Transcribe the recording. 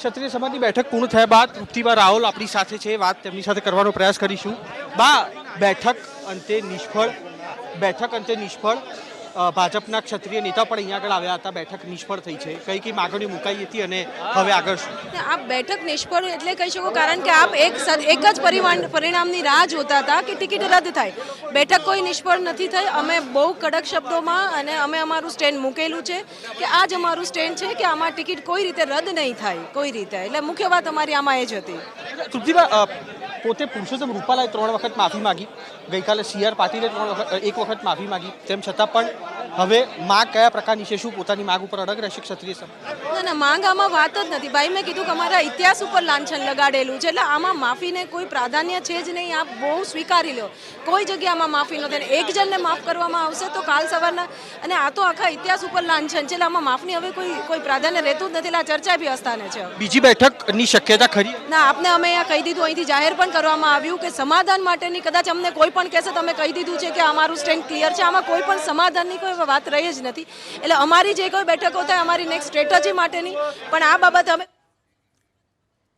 ક્ષત્રિય સમાજની બેઠક પૂર્ણ થયા બાદ તૃપ્તિબા રાહુલ આપણી સાથે છે, વાત તેમની સાથે કરવાનો પ્રયાસ કરીશું. બા, બેઠક અંતે નિષ્ફળ. બેઠક અંતે નિષ્ફળ. ભાજપના ક્ષત્રિય નેતા પણ અહીંયા આગળ આવ્યા હતા. બેઠક નિષ્ફળ થઈ છે. કઈ કઈ માગણીઓ મુકાઈ હતી અને હવે આગળ શું? આપ બેઠક નિષ્ફળ એટલે કહી શકો કારણ કે આપ એક એક જ પરિણામની રાહ જોતા હતા કે ટિકિટ રદ થાય. બેઠક કોઈ નિષ્ફળ નથી થઈ. અમે બહુ કડક શબ્દોમાં અને અમે અમારું સ્ટેન્ડ મૂકેલું છે કે આ જ અમારું સ્ટેન્ડ છે કે આમાં ટિકિટ કોઈ રીતે રદ નહીં થાય. કોઈ રીતે. એટલે મુખ્ય વાત અમારી આમાં એ જ હતી. તૃપ્તિબા પોતે પુરુષોત્તમ રૂપાલાએ ત્રણ વખત માફી માગી. ગઈકાલે સી આર પાટીલે ત્રણ વખત, એક વખત માફી માગી. તેમ છતાં પણ હવે માગ કયા પ્રકારની છે? શું પોતાની માગ ઉપર અડગ રહેશે ક્ષત્રિય સમાજ? ના ના માંગ આમાં વાત જ નથી. ભાઈ મેં કીધું કે અમારા ઇતિહાસ ઉપર લાંછન લગાડેલું છે. એટલે આમાં માફીને કોઈ પ્રાધાન્ય છે જ નહીં. આપ બહુ સ્વીકારી લો. કોઈ જગ્યામાં માફી નથી એક જણને માફ કરવામાં આવશે તો કાલ સવારના અને આ તો આખા ઇતિહાસ ઉપર લાંછન છે. એટલે આમાં માફની હવે કોઈ કોઈ પ્રાધાન્ય રહેતું જ નથી. આ ચર્ચા બી અસ્થાને છે. બીજી બેઠકની શક્યતા ખરી? ના આપને અમે અહીંયા કહી દીધું. અહીંથી જાહેર પણ કરવામાં આવ્યું કે સમાધાન માટેની કદાચ અમને કોઈ પણ કહેશે તો અમે કહી દીધું છે કે અમારું સ્ટેન્ડ ક્લિયર છે. આમાં કોઈ પણ સમાધાનની કોઈ વાત રહી જ નથી. એટલે અમારી જે કોઈ બેઠકો થાય અમારી નેક્સ્ટ સ્ટ્રેટજી માટેની. પણ આ બાબત અમે